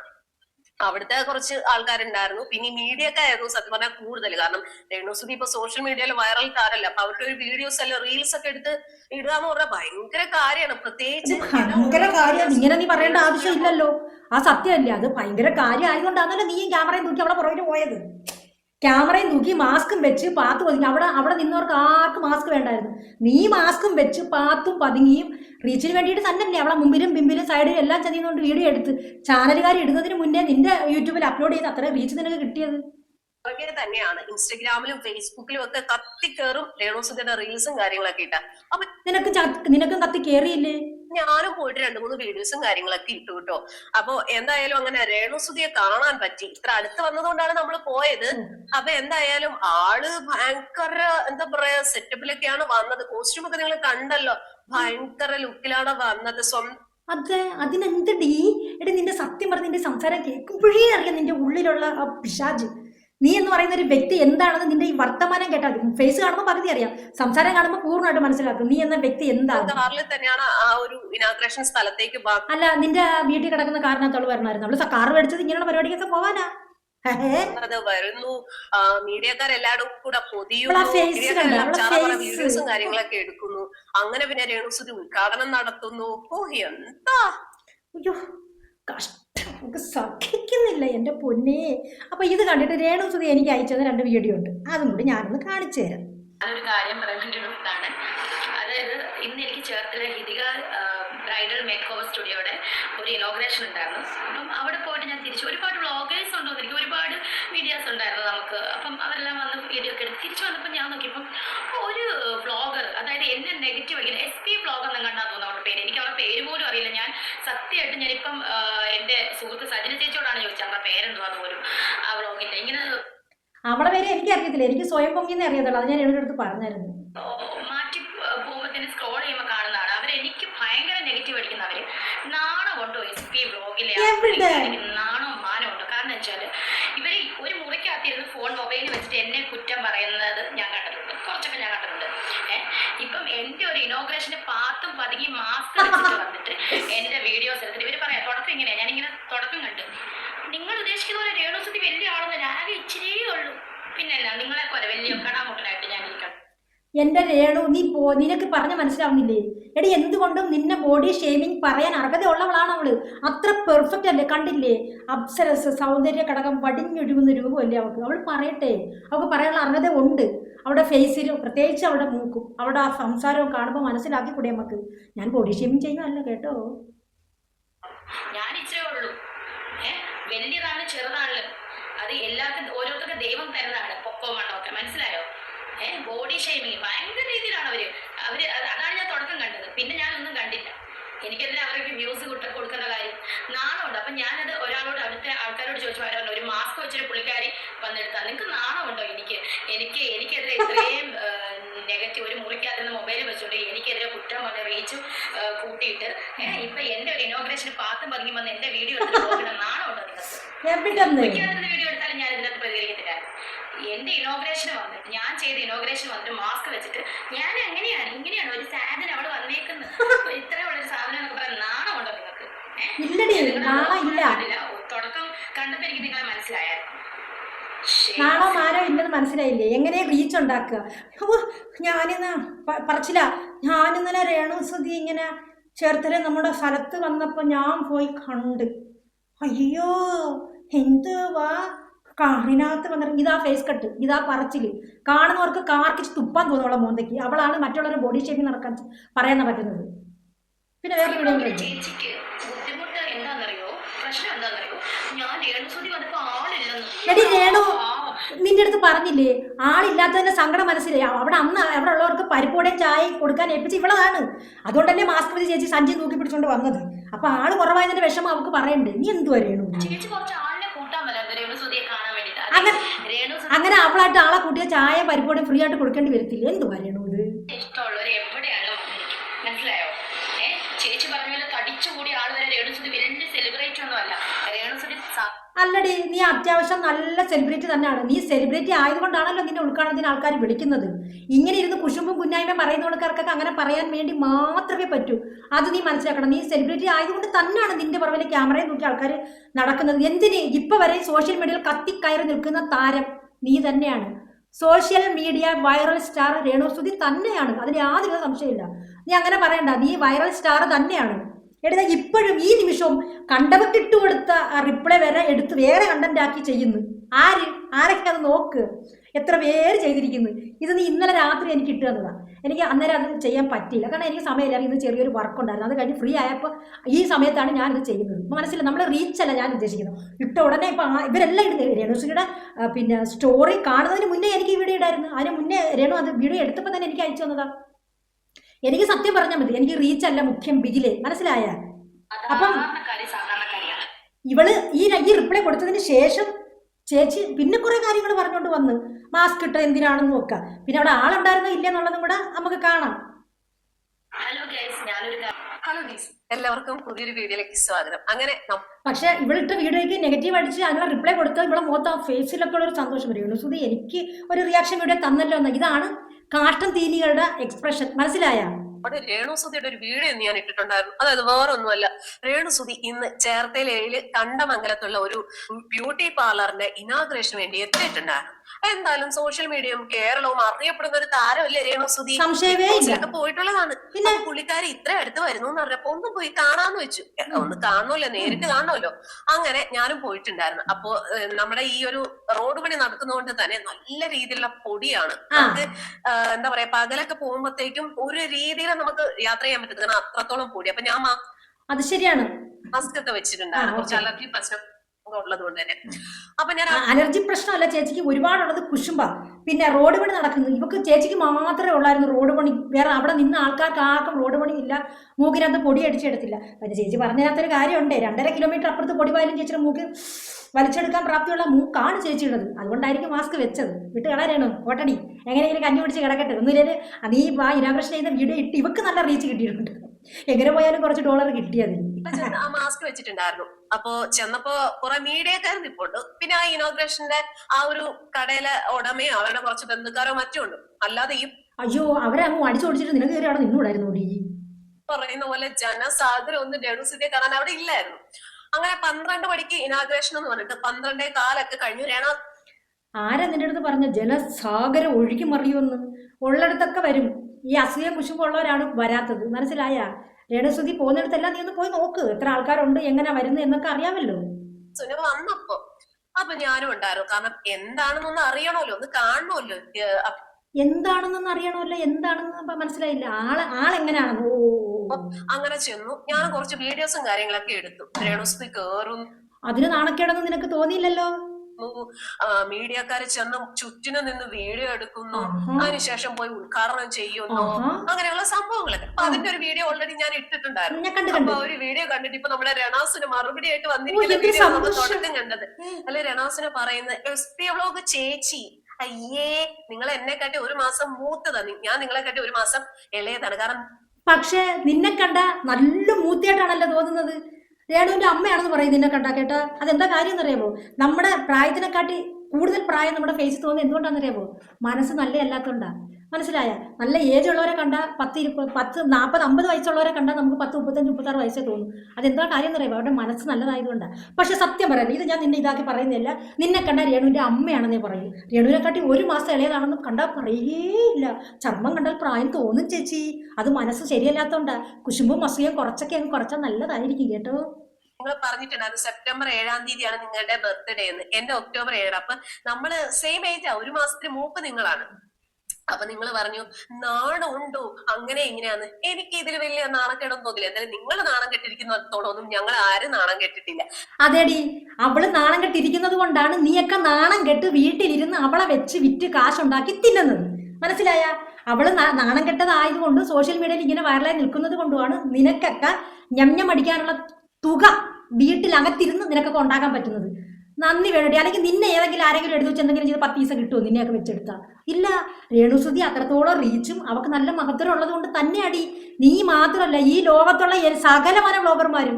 അവിടുത്തെ കുറച്ച് ആൾക്കാരുണ്ടായിരുന്നു. പിന്നെ മീഡിയ ഒക്കെ ആയിരുന്നു സത്യം പറഞ്ഞാൽ കൂടുതൽ. കാരണം രേണുസുതി ഇപ്പൊ സോഷ്യൽ മീഡിയയിൽ വൈറൽ താരല്ല അപ്പൊ അവരുടെ ഒരു വീഡിയോസ് അല്ല റീൽസ് ഒക്കെ എടുത്ത് ഇടുക എന്ന് പറഞ്ഞാൽ ഭയങ്കര കാര്യമാണ്. പ്രത്യേകിച്ച് ഭയങ്കര കാര്യം ഇങ്ങനെ നീ പറയേണ്ട ആവശ്യമില്ലല്ലോ. ആ സത്യമല്ലേ. അത് ഭയങ്കര കാര്യമായതുകൊണ്ടാണല്ലോ നീ ക്യാമറയിൽ നോക്കി അവിടെ പുറകിൽ പോയത്. ക്യാമറയും തൂക്കി മാസ്കും വെച്ച് പാത്ത് പതുങ്ങി അവിടെ അവിടെ നിന്നവർക്ക് ആർക്കും മാസ്ക് വേണ്ടായിരുന്നു. നീ മാസ്കും വെച്ച് പാത്തും പതുങ്ങിയും റീച്ചിന് വേണ്ടിയിട്ട് തന്നെയല്ലേ അവളെ മുമ്പിലും പിമ്പിലും സൈഡിലും എല്ലാം ചതിയെന്നുകൊണ്ട് വീഡിയോ എടുത്ത്. ചാനലുകാർ ഇടുന്നതിന് മുന്നേ നിന്റെ യൂട്യൂബിൽ അപ്ലോഡ് ചെയ്ത് അത്രയും റീച്ച് നിനക്ക് കിട്ടിയത്? ഒക്കെ തന്നെയാണ്. ഇൻസ്റ്റഗ്രാമിലും ഫേസ്ബുക്കിലും ഒക്കെ കത്തിക്കേറും രേണുസുതിയുടെ റീൽസും കാര്യങ്ങളൊക്കെ ഇട്ട. അപ്പൊ നിനക്ക് നിനക്കും കത്തി കയറിയില്ലേ ഞാനും പോയിട്ട് രണ്ടു മൂന്ന് വീഡിയോസും കാര്യങ്ങളൊക്കെ ഇട്ടു കേട്ടോ. അപ്പൊ എന്തായാലും അങ്ങനെ രേണുസുതിയെ കാണാൻ പറ്റി. ഇത്ര അടുത്ത് വന്നതുകൊണ്ടാണ് നമ്മൾ പോയത്. അപ്പൊ എന്തായാലും ആൾ ഭയങ്കര എന്താ പറയാ സെറ്റപ്പിലൊക്കെയാണ് വന്നത്. കോസ്റ്റ്യൂം ഒക്കെ നിങ്ങൾ കണ്ടല്ലോ. ഭയങ്കര ലുക്കിലാണ് വന്നത്. സ്വന്തം അതെ അതിനെന്തടി? എടി നിന്റെ സത്യം പറഞ്ഞ നിന്റെ സംസാരം കേൾക്കുമ്പോഴേ അറിയാം നിന്റെ ഉള്ളിലുള്ള ആ പിശാജ് നീ എന്ന് പറയുന്ന ഒരു വ്യക്തി എന്താണെന്ന് നിന്റെ ഈ വർത്തമാനം കേട്ടാൽ ഫേസ് കാണുമ്പോൾ പകുതി അറിയാം. സംസാരം കാണുമ്പോൾ പൂർണമായിട്ട് മനസ്സിലാക്കും. നീ എന്ന വ്യക്തി എന്താണ് തന്നെയാണ് ആ ഒരു ഇനാഗ്രേഷൻ സ്ഥലത്തേക്ക് അല്ല നിന്റെ വീട്ടിൽ കിടക്കുന്ന കാറിനകത്തോൾ വരണമായിരുന്നു അവൾ കാർ മേടിച്ചത് ഇങ്ങനെയുള്ള പരിപാടിക്കൊക്കെ പോവാനാ? അത് വരുന്നു. മീഡിയക്കാർ കൂടെ. വീഡിയോസും കാര്യങ്ങളൊക്കെ എടുക്കുന്നു. അങ്ങനെ പിന്നെ രേണുസുതി ഉദ്ഘാടനം നടത്തുന്നു. ഓ എന്താ? അയ്യോ. കഷ്ടം. നമുക്ക് സഹിക്കുന്നില്ല എന്റെ പൊന്നേ. അപ്പൊ ഇത് കണ്ടിട്ട് രേണു സുധി എനിക്ക് അയച്ചത് രണ്ട് വീഡിയോ ഉണ്ട്. അതും കൂടി ഞാനൊന്ന് കാണിച്ചു തരാം. അതൊരു കാര്യം വേണ്ടി അതായത് ഇന്ന് എനിക്ക് Cherthala Hithika bridal makeover സ്റ്റുഡിയോയുടെ ഒരു ഇനോഗ്രേഷൻ ഉണ്ടായിരുന്നു. അപ്പം അവിടെ പോയിട്ട് ഞാൻ തിരിച്ചു. ഒരുപാട് വ്ളോഗേഴ്സ് ഉണ്ടോ എനിക്ക് ഒരുപാട് വീഡിയോസ് ഉണ്ടായിരുന്നു നമുക്ക്. അപ്പം അവരെല്ലാം വന്ന് വീഡിയോ ഒക്കെ എടുത്ത് തിരിച്ചു വന്നപ്പോൾ ഞാൻ നോക്കിയപ്പം ഒരു വ്ളോഗർ അതായത് എന്നെ നെഗറ്റീവ് എസ് പി വ്ളോഗ് എന്ന് കണ്ടാൽ തോന്നുന്നു അവരുടെ പേര്. എനിക്ക് അവരുടെ പേര് പോലും സത്യമായിട്ട് ഞാനിപ്പം എന്റെ എന്റെ സുഹൃത്ത് സജിന ചേച്ചിയോടാണ് ചോദിച്ചത്. അവരുടെ പേരെന്തുവാന്ന് പോലും ആ വ്ളോഗിന്റെ ഇങ്ങനെ അവളെ പേര് എനിക്ക് അറിയത്തില്ല എനിക്ക് സ്വയം പൊങ്ങിയെന്നേ അറിയത്തുള്ളൂ. അത് ഞാൻ എവിടെ അടുത്ത് പറഞ്ഞായിരുന്നു. മാറ്റി പോകുമ്പോഴത്തേന് സ്ക്രോൾ ചെയ്യുമ്പോൾ കാണുന്നതാണ്. അവർ എനിക്ക് ഭയങ്കര നെഗറ്റീവ് അടിക്കുന്നവര്. നാണമുണ്ടോ എസ് പി ബ്ലോഗിലെ? നാണോ മാനോ ഉണ്ടോ. കാരണം വെച്ചാൽ ഇവർ ഒരു മുറിക്കകത്തിരുന്ന് ഫോൺ മൊബൈൽ വെച്ചിട്ട് എന്നെ കുറ്റം പറയുന്നത് ഞാൻ കണ്ടിട്ടുണ്ട് ഇപ്പം എന്റെ ഒരു ഇനോഗ്രേഷന്റെ പാത്തും പതുങ്ങി മാസ്ക് വെച്ചിട്ട് വന്നിട്ട് എന്റെ വീഡിയോസ് എടുത്തിട്ട് ഇവർ പറയാം തുടക്കം ഇങ്ങനെയാ ഞാനിങ്ങനെ തുടക്കം കണ്ടു. നിങ്ങൾ ഉദ്ദേശിക്കുന്ന പോലെ രേണുസുതി വലിയ ആളൊന്നും ആകെ ഇച്ചിരിയേ ഉള്ളൂ. പിന്നല്ല നിങ്ങളെ പോലെ വലിയ കടാമുട്ടനായിട്ട് ഞാൻ ഇരിക്കണം എന്റെ രേണു നീ പോ നിനക്ക് പറഞ്ഞ മനസ്സിലാവുന്നില്ലേ? എടി എന്തുകൊണ്ടും നിന്നെ ബോഡി ഷേമിങ് പറയാൻ അർഹതയുള്ളവളാണ് അവൾ. അത്ര പെർഫെക്റ്റ് അല്ലേ? കണ്ടില്ലേ? അപ്സരസ് സൗന്ദര്യ ഘടകം വടിഞ്ഞൊഴുകുന്ന രൂപമല്ലേ അവൾക്ക്? അവൾ പറയട്ടെ. അവൾക്ക് പറയാനുള്ള അർഹത ഉണ്ട്. അവളുടെ ഫേസിലും പ്രത്യേകിച്ച് അവിടെ മൂക്കും. അവിടെ ആ സംസാരവും കാണുമ്പോൾ മനസ്സിലാക്കി കൂടെ നമുക്ക് ഞാൻ ബോഡി ഷേമിങ് ചെയ്യുന്നതല്ല കേട്ടോ. ഞാൻ ഇത്രേ ഉള്ളൂ വലിയതാണ് ചെറുതാണ്. അത് എല്ലാവർക്കും ഓരോരുത്തർക്ക് ദൈവം തരുന്നതാണ്. പൊക്കോ മണ്ണൊക്കെ. മനസ്സിലായോ? ഏഹ് ബോഡി ഷേമിങ് ഭയങ്കര രീതിയിലാണ് അവർ. അവർ അത് അതാണ് ഞാൻ തുടക്കം കണ്ടത്. പിന്നെ ഞാനൊന്നും കണ്ടില്ല. എനിക്കെതിരെ അവർക്ക് ന്യൂസ് കൊടു കൊടുക്കുന്ന കാര്യം. നാണമുണ്ട് അപ്പം ഞാനത് ഒരാളോട് അടുത്ത ആൾക്കാരോട് ചോദിച്ചു പറഞ്ഞു ഒരു മാസ്ക് വെച്ചൊരു പുള്ളിക്കാരി വന്നെടുത്താൽ നിങ്ങൾക്ക് നാണമുണ്ടോ എനിക്ക്? എനിക്ക് എനിക്കെതിരെ ഇത്രയും നെഗറ്റീവ് ഒരു മുറിക്കകത്തുനിന്ന് മൊബൈൽ വെച്ചുകൊണ്ട് എനിക്കെതിരെ കുറ്റം പറഞ്ഞ റീച്ചും കൂട്ടിയിട്ട് ഇപ്പൊ എന്റെ ഒരു ഇനോഗ്രേഷന് പാത്തും പതുങ്ങി വന്ന് എന്റെ വീഡിയോ എടുത്ത് പോകുന്ന നാണമുണ്ടോ നിങ്ങൾക്ക് വീഡിയോ എടുത്താലും ഞാൻ ഇതിനകത്ത് പ്രതികരിക്കത്തില്ല എന്റെ ഇനോഗ്രേഷൻ വന്നിട്ട് ഞാൻ ചെയ്ത ഇനോഗ്രേഷൻ വന്നിട്ട് മാസ്ക് വെച്ചിട്ട് ഞാൻ എങ്ങനെയാണ് ഇങ്ങനെയാണ് ഒരു സാധനം അവിടെ വന്നേക്കുന്നത്? ഒരു സാധനം എന്നൊക്കെ പറയാൻ നാണമുണ്ടോ നിങ്ങൾക്ക്. തുടക്കം കണ്ടപ്പോ എനിക്ക് നിങ്ങളെ മനസ്സിലായായിരുന്നു. നാണോ മാനോ ഇല്ലെന്ന് മനസ്സിലായില്ലേ? എങ്ങനെ റീച്ച് ഉണ്ടാക്കുക? ഓ, ഞാനിന്ന് പറച്ചില്ല ഞാനിന്നലെ രേണുസുതി ഇങ്ങനെ ചേർത്തല നമ്മുടെ സ്ഥലത്ത് വന്നപ്പോൾ ഞാൻ പോയി കണ്ട്. അയ്യോ എന്തുവാ? കാറിനകത്ത് വന്നിട്ട് ഇതാ ഫേസ് കട്ട് ഇതാ പറച്ചിൽ. കാണുന്നവർക്ക് കാർക്കിച്ച് തുപ്പാൻ തോന്നുന്നുള്ള മോന്തയ്ക്ക്. അവളാണ് മറ്റുള്ളവരുടെ ബോഡി ഷേപ്പിൽ നടക്കാൻ പറയാൻ നടക്കുന്നത് പിന്നെ വേറെ എടി രേണു. നിന്റെ അടുത്ത് പറഞ്ഞില്ലേ? ആളില്ലാത്തതിന്റെ സങ്കടം മനസ്സിലായി. അവിടെ അന്ന് അവിടെ ഉള്ളവർക്ക് പരിപ്പോടെ ചായ കൊടുക്കാൻ ഏൽപ്പിച്ച് ഇവളതാണ് തന്നെ മാസ്ക് വെച്ച് ചേച്ചി. സഞ്ചി നോക്കി പിടിച്ചോണ്ട് വന്നത്. അപ്പൊ ആൾ കുറവായതിന്റെ വിഷമം അവർക്ക് പറയണ്ടേ? നീ എന്തു വരെയാണ് ചേച്ചി കുറച്ച് കൂട്ടാൻ വരാം രേണുസുതിയെ കാണാൻ വേണ്ടിട്ട് അങ്ങനെ- അങ്ങനെ അവളായിട്ട് ആളെ കൂട്ടിയ ചായ പരിപ്പോടെയും ഫ്രീ ആയിട്ട് കൊടുക്കേണ്ടി വരത്തില്ല. എന്ത് പറയണു ഇത്? ഇഷ്ടമുള്ളവർ എവിടെയാണ് മനസ്സിലായോ? ചേച്ചി പറഞ്ഞ പോലെ തടിച്ചുകൂടി ആൾ വരെ രേണുസുതി വലിയ സെലിബ്രേറ്റ് ഒന്നും അല്ല. അല്ലടി നീ അത്യാവശ്യം നല്ല സെലിബ്രിറ്റി തന്നെയാണ്. നീ സെലിബ്രിറ്റി ആയതുകൊണ്ടാണല്ലോ നിന്നെ ഉൾക്കാണത്തിന് ആൾക്കാർ വിളിക്കുന്നത്. ഇങ്ങനെ ഇരുന്ന് കുശുമ്പും കുഞ്ഞായ്മ പറയുന്ന ആൾക്കാർക്കൊക്കെ അങ്ങനെ പറയാൻ വേണ്ടി മാത്രമേ പറ്റൂ. അത് നീ മനസ്സിലാക്കണം. നീ സെലിബ്രിറ്റി ആയതുകൊണ്ട് തന്നെയാണ് നിന്റെ പുറമെ ക്യാമറയിൽ നോക്കി ആൾക്കാർ നടക്കുന്നത്. എന്തിന്? ഇപ്പൊ വരെ സോഷ്യൽ മീഡിയയിൽ കത്തിക്കയറി നിൽക്കുന്ന താരം നീ തന്നെയാണ്. സോഷ്യൽ മീഡിയ വൈറൽ സ്റ്റാർ രേണുസുതി തന്നെയാണ്. അതിന് യാതൊരു സംശയമില്ല നീ അങ്ങനെ പറയണ്ട. നീ വൈറൽ സ്റ്റാർ തന്നെയാണ്. എടാ ഇപ്പോഴും ഈ നിമിഷവും കണ്ടവർക്ക് കൊടുത്ത റിപ്ലൈ വരെ എടുത്ത് വേറെ കണ്ടന്റ് ആക്കി ചെയ്യുന്നു. ആര്? ആരൊക്കെ അത് നോക്ക്. എത്ര പേര് ചെയ്തിരിക്കുന്നു. ഇത് നീ ഇന്നലെ രാത്രി എനിക്ക് ഇട്ട് തന്നതാണ് എനിക്ക് അന്നേരം അത് ചെയ്യാൻ പറ്റിയില്ല. കാരണം എനിക്ക് സമയമില്ല. ഇന്ന് ചെറിയൊരു വർക്ക് ഉണ്ടായിരുന്നു. അത് കഴിഞ്ഞ് ഫ്രീ ആയപ്പോൾ ഈ സമയത്താണ് ഞാൻ ഇത് ചെയ്യുന്നത് മനസ്സിൽ നമ്മൾ റീച്ച് അല്ല ഞാൻ ഉദ്ദേശിക്കുന്നത്. ഇട്ട ഉടനെ ഇപ്പം ആ- ഇവരെല്ലാം ഇടുന്നത് രേണുസുയുടെ ആ, പിന്നെ സ്റ്റോറി കാണുന്നതിന് മുന്നേ എനിക്ക് വീഡിയോ ഇടായിരുന്നു. അതിന് മുന്നേ രേണു അത് വീഡിയോ എടുത്തപ്പോൾ തന്നെ എനിക്ക് അയച്ചു തന്നതാ. എനിക്ക് സത്യം പറഞ്ഞാൽ മതി. എനിക്ക് റീച്ച് അല്ല മുഖ്യം ബിഗിൽ മനസ്സിലായ? അപ്പം- ഇവൾ ഈ ഈ റിപ്ലൈ കൊടുത്തതിന് ശേഷം ചേച്ചി പിന്നെ കുറെ കാര്യങ്ങൾ പറഞ്ഞുകൊണ്ട് വന്ന്. മാസ്ക് ഇട്ട എന്തിനാണെന്ന് നോക്കാം. പിന്നെ അവിടെ ആളുണ്ടായിരുന്നോ ഇല്ലെന്നുള്ളതും കൂടെ നമുക്ക് കാണാം. ഹലോ ഹലോ എല്ലാവർക്കും പുതിയൊരു വീഡിയോയിലേക്ക് സ്വാഗതം. അങ്ങനെ പക്ഷെ ഇവിടുത്തെ വീഡിയോയ്ക്ക് നെഗറ്റീവ് അടിച്ച് അതിനുള്ള റിപ്ലൈ കൊടുത്താൽ ഇവിടെ മൊത്തം ആ ഫേസിലൊക്കെ ഉള്ള ഒരു സന്തോഷം വരും സുധി എനിക്ക് ഒരു റിയാക്ഷൻ വീഡിയോ തന്നല്ലോ എന്ന്. ഇതാണ് കാഷ്ടം തീനികളുടെ എക്സ്പ്രഷൻ മനസ്സിലായ? അവിടെ രേണുസുതിയുടെ ഒരു വീഡിയോ ഞാൻ ഇട്ടിട്ടുണ്ടായിരുന്നു. അതായത് വേറെ ഒന്നുമല്ല രേണുസുതി ഇന്ന് ചേർത്തലയിൽ കണ്ടമംഗലത്തുള്ള ഒരു ബ്യൂട്ടി പാർലറിന്റെ ഇനാഗ്രേഷന് വേണ്ടി എത്തിയിട്ടുണ്ടായിരുന്നു. എന്തായാലും സോഷ്യൽ മീഡിയയും കേരളവും അറിയപ്പെടുന്ന ഒരു താരമല്ലേ രേണുസുതി ഒക്കെ പോയിട്ടുള്ളതാണ്. പിന്നെ? പുള്ളിക്കാരി ഇത്ര അടുത്ത് വരുന്നു എന്ന് പറഞ്ഞപ്പോ ഒന്ന് പോയി കാണാന്ന് വെച്ചു. ഒന്ന് കാണുമല്ലോ നേരിട്ട് കാണുമല്ലോ. അങ്ങനെ ഞാനും പോയിട്ടുണ്ടായിരുന്നു. അപ്പോ നമ്മുടെ ഈ ഒരു റോഡ് പണി നടക്കുന്നതുകൊണ്ട് തന്നെ നല്ല രീതിയിലുള്ള പൊടിയാണ്. നമുക്ക് എന്താ പറയാ പകലൊക്കെ പോകുമ്പോഴത്തേക്കും ഒരു രീതിയിൽ നമുക്ക് യാത്ര ചെയ്യാൻ കാരണം അത്രത്തോളം പൊടി. അപ്പൊ ഞാൻ അത് ശരിയാണ്. മാസ്ക് ഒക്കെ വെച്ചിട്ടുണ്ടായിരുന്നു. കുറച്ച് അലർജി പ്രശ്നം ഉള്ളത് കൊണ്ട് തന്നെ. അപ്പൊ ഞാൻ അലർജി പ്രശ്നമല്ല ചേച്ചിക്ക് ഒരുപാടുള്ളത് കുശുമ്പ. പിന്നെ റോഡ് പണി നടക്കുന്നു. ഇവക്ക് ചേച്ചിക്ക് മാത്രമേ ഉള്ളായിരുന്നു റോഡ് പണി. വേറെ അവിടെ നിന്ന് ആൾക്കാർക്ക് ആർക്കും റോഡ് പണി ഇല്ല. മൂക്കിനകത്ത് പൊടി അടിച്ചെടുത്തില്ല പിന്നെ ചേച്ചി പറഞ്ഞതിനകത്തൊരു കാര്യമുണ്ട്. രണ്ടര കിലോമീറ്റർ അപ്പുറത്ത് പൊടി പോയാലും ചേച്ചിയുടെ മൂക്ക് വലിച്ചെടുക്കാൻ പ്രാപ്തിയുള്ള മൂക്കാണ് ചേച്ചിയുള്ളത്. അതുകൊണ്ടായിരിക്കും മാസ്ക് വെച്ചത്. വിട്ട് കളയണം ഓട്ടടി എങ്ങനെയെങ്കിലും കഞ്ഞി പിടിച്ച് കിടക്കട്ടെ. ഒന്നുമില്ലേ നീ ആ ഇനാകൃഷ്ണ ചെയ്യുന്ന വീഡിയോ ഇട്ട് ഇവക്ക് നല്ല റീച്ച് കിട്ടിയിട്ടുണ്ട്. എങ്ങനെ പോയാലും കുറച്ച് ഡോളർ കിട്ടിയതിന് ഇപ്പൊ ചെന്ന് ആ മാസ്ക് വെച്ചിട്ടുണ്ടായിരുന്നു. അപ്പോ ചെന്നപ്പോ കുറെ മീഡിയക്കാർ നിപ്പുണ്ട്. പിന്നെ ആ ഇനോഗ്രേഷന്റെ ആ ഒരു കടയിലെ ഉടമയോ അവരുടെ കുറച്ച് ബന്ധുക്കാരോ മറ്റും ഉണ്ട്. അല്ലാതെ ഈ അയ്യോ അവരെ അങ്ങ് അടിച്ചോടിച്ചിട്ട് നിനക്ക് കയറി അവിടെ നിന്നൂടായിരുന്നു ഓടി പറയുന്ന പോലെ ജനസാഗരം ഒന്നും രേണുസുതിയെ കാണാൻ അവിടെ ഇല്ലായിരുന്നു. അങ്ങനെ പന്ത്രണ്ട് മണിക്ക് ഇനാഗ്രേഷൻ എന്ന് പറഞ്ഞിട്ട് പന്ത്രണ്ടേ കാലൊക്കെ കഴിഞ്ഞു. രേണ ആരാ നിന്റെ അടുത്ത് പറഞ്ഞ ജനസാഗരം ഒഴുകി മറിയുമെന്ന്? ഉള്ളിടത്തൊക്കെ വരും. ഈ അസൂയ കുശുമ്പുള്ളവരാണ് വരാത്തത്. മനസ്സിലായ? രേണുസുതി പോകുന്നിടത്തെല്ലാം നീ ഒന്ന് പോയി നോക്ക്. എത്ര ആൾക്കാരുണ്ട് എങ്ങനെ വരുന്നത് എന്നൊക്കെ അറിയാമല്ലോ. സുന വന്നപ്പോ അപ്പൊ ഞാനും ഉണ്ടായിരുന്നു. കാരണം എന്താണെന്നൊന്ന് അറിയണമല്ലോ. ഒന്ന് കാണണമല്ലോ. എന്താണെന്നൊന്ന് അറിയണമല്ലോ. എന്താണെന്ന് മനസ്സിലായില്ല. ആൾ ഓ. അങ്ങനെ ചെന്നു. ഞാൻ കുറച്ച് വീഡിയോസും കാര്യങ്ങളൊക്കെ എടുത്തു. രേണുസുതി കേറും അതിന് നാണക്കേടൊന്നും നിനക്ക് തോന്നിയില്ലല്ലോ? മീഡിയക്കാര് ചെന്ന് ചുറ്റിനു നിന്ന് വീഡിയോ എടുക്കുന്നു. അതിനുശേഷം പോയി ഉദ്ഘാടനം ചെയ്യുന്നു. അങ്ങനെയുള്ള സംഭവങ്ങളൊക്കെ. അപ്പൊ അതിന്റെ ഒരു വീഡിയോ ഓൾറെഡി ഞാൻ ഇട്ടിട്ടുണ്ടായിരുന്നു. അപ്പൊ ഒരു വീഡിയോ കണ്ടിട്ട് ഇപ്പൊ നമ്മുടെ രണാസിന് മറുപടി ആയിട്ട് വന്നിരിക്കുന്നു വീഡിയോ നമ്മൾ. തുടക്കം കണ്ടത്. അല്ലെ രണാസിന് പറയുന്നത് എസ് പി വ്ലോഗ് ചേച്ചി അയ്യേ നിങ്ങൾ എന്നെ കാട്ടി ഒരു മാസം മൂത്തതാണ് ഞാൻ നിങ്ങളെ കാട്ടി ഒരു മാസം ഇളയതാണ്. കാരണം പക്ഷെ നിന്നെ കണ്ട നല്ല മൂത്തിയായിട്ടാണല്ലോ തോന്നുന്നത്. രേണുവിന്റെ അമ്മയാണെന്ന് പറയും നിന്നെ കണ്ടാ കേട്ടാ. അതെന്താ കാര്യം എന്നറിയാമോ നമ്മുടെ പ്രായത്തിനെക്കാട്ടി കൂടുതൽ പ്രായം നമ്മുടെ ഫേസ് തോന്നുന്നത് എന്തുകൊണ്ടാണെന്നറിയാമോ? മനസ്സ് നല്ല അല്ലാത്തോണ്ടാ മനസ്സിലായ? നല്ല ഏജ് ഉള്ളവരെ കണ്ടാൽ പത്ത് ഇരുപ പത്ത് നാൽപ്പത് അമ്പത് വയസ്സുള്ളവരെ കണ്ടാൽ നമുക്ക് പത്ത് മുപ്പത്തഞ്ച് മുപ്പത്താറ് വയസ്സേ തോന്നും. അതെന്താ കാര്യം എന്ന് പറയുമ്പോൾ അവരുടെ മനസ്സ് നല്ലതായതുകൊണ്ടാണ് പക്ഷെ സത്യം പറയാം ഇത് ഞാൻ നിന്നെ ഇതാക്കി പറയുന്നില്ല. നിന്നെ കണ്ട രേണുവിന്റെ അമ്മയാണെന്നേ പറയൂ. രേണുവിനെക്കാട്ടി ഒരു മാസം ഇളയതാണെന്നും കണ്ടാൽ പറയുകയില്ല ചർമ്മം കണ്ടാൽ പ്രായം തോന്നും ചേച്ചി. അത് മനസ്സ് ശരിയല്ലാത്തതുകൊണ്ടാണ് കുശുമ്പും അസൂയം കുറച്ചൊക്കെ അങ്ങ് കുറച്ചാൽ നല്ലതായിരിക്കും കേട്ടോ. നിങ്ങൾ പറഞ്ഞിട്ടുണ്ട് അത് സെപ്റ്റംബർ ഏഴാം തീയതിയാണ് നിങ്ങളുടെ ബർത്ത്ഡേ എന്ന്. എന്റെ ഒക്ടോബർ ഏഴ്. അപ്പൊ നമ്മൾ സെയിം ഏജ് ആ ഒരു മാസത്തിന് മൂപ്പ് നിങ്ങളാണ്. അപ്പൊ നിങ്ങൾ പറഞ്ഞു നാണമുണ്ടോ? അങ്ങനെ എങ്ങനെയാന്ന്? എനിക്ക് ഇതിൽ വലിയ നാണക്കേടൊന്നും തോന്നില്ല. എന്തായാലും നിങ്ങൾ നാണം കെട്ടിരിക്കുന്നിടത്തോളം ഒന്നും ഞങ്ങൾ ആരും നാണം കെട്ടിട്ടില്ല. അതേടി അവൾ നാണം കെട്ടിരിക്കുന്നത് കൊണ്ടാണ് നീയൊക്കെ നാണം കെട്ട് വീട്ടിലിരുന്ന് അവളെ വെച്ച് വിറ്റ് കാശുണ്ടാക്കി തിന്നുന്നത്. മനസ്സിലായ? അവൾ നാണം കെട്ടതായതുകൊണ്ട് സോഷ്യൽ മീഡിയയിൽ ഇങ്ങനെ വൈറലായി നിൽക്കുന്നത് കൊണ്ടുമാണ് നിനക്കൊക്കെ ഞഞ്ഞം അടിക്കാനുള്ള തുക വീട്ടിലകത്തിരുന്ന് നിനക്കൊക്കെ ഉണ്ടാക്കാൻ പറ്റുന്നത്. നന്ദി വേണ്ടി അല്ലെങ്കിൽ നിന്നെ ഏതെങ്കിലും ആരെങ്കിലും എടുത്തു വെച്ച് എന്തെങ്കിലും ചെയ്ത് പത്ത് പൈസ കിട്ടുമോ നിന്നെയൊക്കെ വെച്ചെടുത്താ? ഇല്ല രേണുസുതി അത്രത്തോളം റീച്ചും അവക്ക് നല്ല മഹത്വം ഉള്ളത് കൊണ്ട് അടി നീ മാത്രമല്ല ഈ ലോകത്തുള്ള സകലമാന വ്ളോഗർമാരും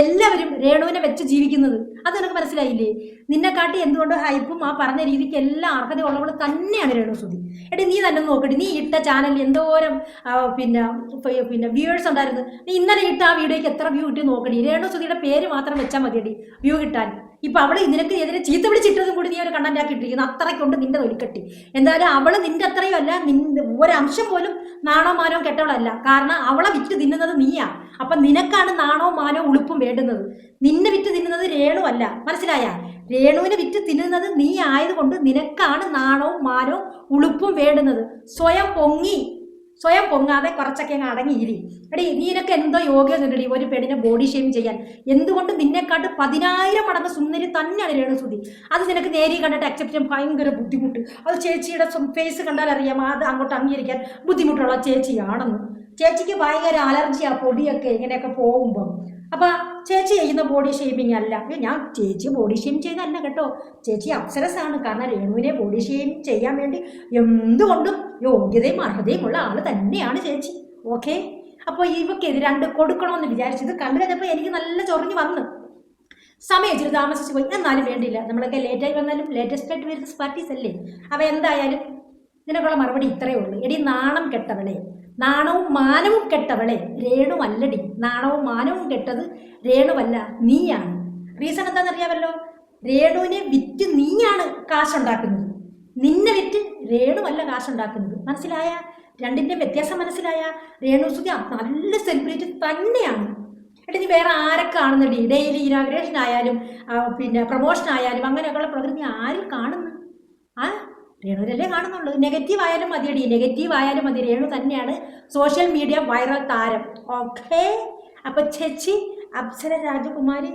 എല്ലാവരും രേണുവിനെ വെച്ച് ജീവിക്കുന്നത്. അത് നിനക്ക് മനസ്സിലായില്ലേ? നിന്നെക്കാട്ടി എന്തുകൊണ്ട് ഹൈപ്പും ആ പറഞ്ഞ രീതിക്ക് എല്ലാം അർഹതയുള്ളവൾ തന്നെയാണ് രേണുസുതി. എടി നീ തന്നെ നോക്കട്ടെ നീ ഇട്ട ചാനൽ എന്തോരം പിന്നെ പിന്നെ വ്യൂവേഴ്സ് ഉണ്ടായിരുന്നു. നീ ഇന്നലെ ഇട്ട ആ വീഡിയോയ്ക്ക് എത്ര വ്യൂ കിട്ടി നോക്കടി രേണുസുതിയുടെ പേര് മാത്രം വെച്ചാൽ മതിയടി വ്യൂ കിട്ടാൻ. ഇപ്പൊ അവൾ നിനക്ക് എതിരെ ചീത്ത പിടിച്ചിട്ടതും കൂടി നീ ഒരു കണ്ടന്റ് ആക്കി ഇട്ടിരിക്കുന്നു അത്രയ്ക്കുണ്ട് നിന്റെ തൊലിക്കട്ടി എന്തായാലും അവൾ നിന്റെ അത്രയും അല്ല ഒരംശം പോലും നാണോ മാനോ കെട്ടവളല്ല. കാരണം അവളെ വിറ്റ് തിന്നുന്നത് നീയാ. അപ്പൊ നിനക്കാണ് നാണോ മാനോ ഉളുപ്പും വേണ്ടുന്നത്. നിന്നെ വിറ്റ് തിന്നുന്നത് രേണു അല്ല. മനസ്സിലായ? രേണുവിനെ വിറ്റ് തിന്നുന്നത് നീ ആയതുകൊണ്ട് നിനക്കാണ് നാണവും മാനവും ഉളുപ്പും വേണ്ടുന്നത്. സ്വയം പൊങ്ങി സ്വയം പൊങ്ങാതെ കുറച്ചൊക്കെ അങ്ങ് അടങ്ങിയിരി. എടി നീനൊക്കെ എന്തോ യോഗ്യത ഉണ്ടടി ഒരു പെണ്ണിനെ ബോഡി ഷെയിം ചെയ്യാൻ. എന്തുകൊണ്ട് നിന്നെക്കാട്ട് പതിനായിരം മടങ്ങ് സുന്ദരി തന്നെയാണ് രേണുസുതി? അത് നിനക്ക് നേരി കണ്ടിട്ട് അക്സെപ്റ്റ് ചെയ്യാൻ ഭയങ്കര ബുദ്ധിമുട്ട്. അത് ചേച്ചിയുടെ ഫേസ് കണ്ടാൽ അറിയാം അത് അങ്ങോട്ട് അംഗീകരിക്കാൻ ബുദ്ധിമുട്ടുള്ള ചേച്ചിയാണെന്ന്. ചേച്ചിക്ക് ഭയങ്കര അലർജിയാ പൊടിയൊക്കെ ഇങ്ങനെയൊക്കെ പോകുമ്പോൾ അപ്പൊ ചേച്ചി ചെയ്യുന്ന ബോഡി ഷേമിങ് അല്ല. ഞാൻ ചേച്ചി ബോഡി ഷെയിം ചെയ്തല്ല കേട്ടോ. ചേച്ചി അപ്സരസാണ്. കാരണം രേണുവിനെ ബോഡി ഷെയിം ചെയ്യാൻ വേണ്ടി എന്തുകൊണ്ടും യോഗ്യതയും അർഹതയും ഉള്ള ആൾ തന്നെയാണ് ചേച്ചി. ഓക്കെ അപ്പോൾ ഇവക്ക് എതിരെ രണ്ട് കൊടുക്കണമെന്ന് വിചാരിച്ചത് കണ്ടു കഴിഞ്ഞപ്പോൾ എനിക്ക് നല്ല ചൊറിഞ്ഞ് വന്നു. സമയം ഇച്ചിരി താമസിച്ച് പോയി. എന്നാലും വേണ്ടിയില്ല. നമ്മളൊക്കെ ലേറ്റായി വന്നാലും ലേറ്റസ്റ്റ് ആയിട്ട് വരുന്ന പാർട്ടീസ് അല്ലേ? അപ്പൊ എന്തായാലും നിനക്കുള്ള മറുപടി ഇത്രയേ ഉള്ളൂ. എടി നാണം കെട്ടവളെ. നാണവും മാനവും കെട്ടവളെ. രേണുവല്ലടി നാണവും മാനവും കെട്ടത് രേണുവല്ല നീയാണ്. റീസൺ എന്താണെന്നറിയാമല്ലോ? രേണുവിനെ വിറ്റ് നീയാണ് കാശുണ്ടാക്കുന്നത്. നിന്നെ വിറ്റ് രേണുവല്ല കാശുണ്ടാക്കുന്നത്? മനസ്സിലായ? രണ്ടിന്റെ വ്യത്യാസം മനസ്സിലായ? രേണു നല്ല സെലിബ്രിറ്റി തന്നെയാണ്. എടി നീ വേറെ ആരെ കാണുന്നുണ്ട് ഡെയിലി ഇനാഗ്രേഷൻ ആയാലും പിന്നെ പ്രൊമോഷൻ ആയാലും അങ്ങനെയൊക്കെയുള്ള പ്രകൃതി ആരും കാണുന്നു? ആ രേണുവിനല്ലേ കാണുന്നുള്ളൂ. നെഗറ്റീവ് ആയാലും മതിയടി. നെഗറ്റീവ് ആയാലും മതി. രേണു തന്നെയാണ് സോഷ്യൽ മീഡിയ വൈറൽ താരം. ഓക്കെ അപ്പൊ ചേച്ചി അപ്സര രാജകുമാരി.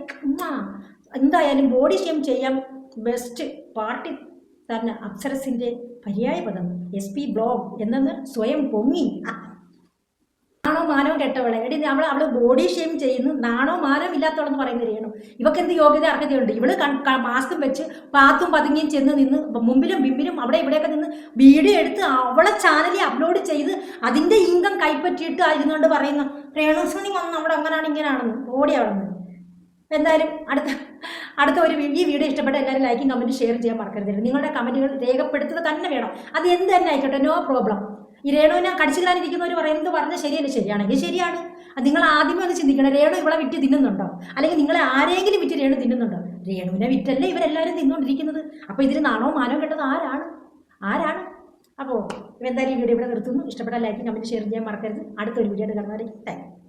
എന്തായാലും ബോഡി ഷെയിം ചെയ്യാം. ബെസ്റ്റ് പാർട്ടി അപ്സരസിന്റെ പര്യായ പദം എസ് പി ബ്ലോഗ് എന്നെന്ന് സ്വയം പൊങ്ങി. നാണോ മാനോ കെട്ടവളെ. എടി അവൾ അവൾ ബോഡി ഷെയിം ചെയ്യുന്നു. നാണോ മാനോ ഇല്ലാത്തവളെന്ന് പറയുന്നത് ചെയ്യണം ഇവക്ക് എന്ത് യോഗ്യത അർഹതയുണ്ട്? ഇവൾ മാസ്കും വെച്ച് പാത്തും പതുങ്ങിയും ചെന്ന് നിന്ന് മുമ്പിലും ബിമ്പിലും അവിടെ ഇവിടെയൊക്കെ നിന്ന് വീഡിയോ എടുത്ത് അവളെ ചാനലിൽ അപ്ലോഡ് ചെയ്ത് അതിന്റെ ഇൻകം കൈപ്പറ്റിയിട്ട് ആയിരുന്നുകൊണ്ട് പറയുന്നു രേണുസുനി വന്ന് അവിടെ അങ്ങനെയാണ് ഇങ്ങനെയാണെന്ന് ബോഡി അവിടെ എന്തായാലും അടുത്ത അടുത്ത ഒരു ഈ വീഡിയോ ഇഷ്ടപ്പെട്ട എല്ലാവരും ലൈക്കും കമന്റ് ഷെയർ ചെയ്യാൻ മറക്കരുത്. നിങ്ങളുടെ കമന്റുകൾ രേഖപ്പെടുത്തുക തന്നെ വേണം. അത് എന്ത് തന്നെ ആയിക്കോട്ടെ നോ പ്രോബ്ലം ഈ രേണുവിനെ കടിച്ചിടാനിരിക്കുന്നവർ പറയുന്നത് പറഞ്ഞ ശരിയല്ല ശരിയാണെങ്കിൽ ശരിയാണ്. നിങ്ങൾ ആദ്യമേ ഒന്ന് ചിന്തിക്കണം രേണു ഇവിടെ വിറ്റ് തിന്നുന്നുണ്ടോ? അല്ലെങ്കിൽ നിങ്ങളെ ആരെങ്കിലും വിറ്റ് രേണു തിന്നുന്നുണ്ടോ? രേണുവിനെ വിറ്റല്ലേ ഇവരെല്ലാവരും തിന്നുകൊണ്ടിരിക്കുന്നത്. അപ്പോൾ ഇതിന് നാണോ മാനോ കേട്ടത് ആരാണ്? ആരാണ്? അപ്പോൾ എന്തായാലും ഈ വീഡിയോ ഇവിടെ നിർത്തുന്നു. ഇഷ്ടപ്പെട്ട ലൈക്കും കമന്റ് ഷെയർ ചെയ്യാൻ മറക്കരുത്. അടുത്തൊരു വീഡിയോ കാണുന്നവരെ താങ്ക്